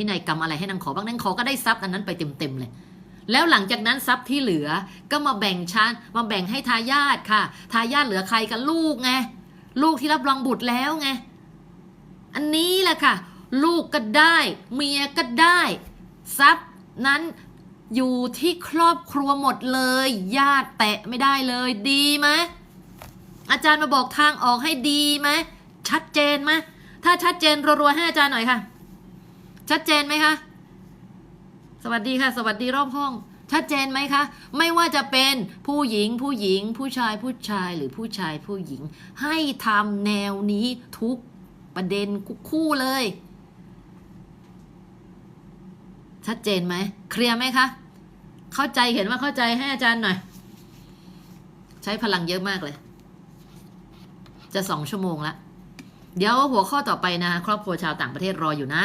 พินัยกรรมอะไรให้นางขอบ้างนางขอก็ได้ทรัพย์อันนั้นไปเต็มๆเลย แล้วหลังจากนั้นทรัพย์ที่เหลือก็มาแบ่งชั้นมาแบ่งให้ทายาทค่ะทายาทเหลือใครกันลูกไงลูกที่รับรองบุตรแล้วไงอันนี้แหละค่ะ ลูกก็ได้ เมียก็ได้ ทรัพย์นั้นอยู่ที่ครอบครัวหมดเลยญาติแตะไม่ได้เลยดีไหมอาจารย์มาบอกทางออกให้ดีไหมชัดเจนไหมถ้าชัดเจนรัวๆให้อาจารย์หน่อยค่ะ ชัดเจนไหมคะ สวัสดีค่ะ สวัสดีรอบห้อง ชัดเจนไหมคะ ไม่ว่าจะเป็นผู้หญิงผู้หญิง ผู้ชายผู้ชายหรือผู้ชายผู้หญิง ให้ทำแนวนี้ทุกประเด็นคู่เลย ชัดเจนไหมเคลียร์ไหมคะเข้าใจเห็นว่าเข้าใจให้อาจารย์หน่อย ใช้พลังเยอะมากเลย จะสองชั่วโมงละเดี๋ยวหัวข้อต่อไปนะ ครอบครัวชาวต่างประเทศรออยู่นะ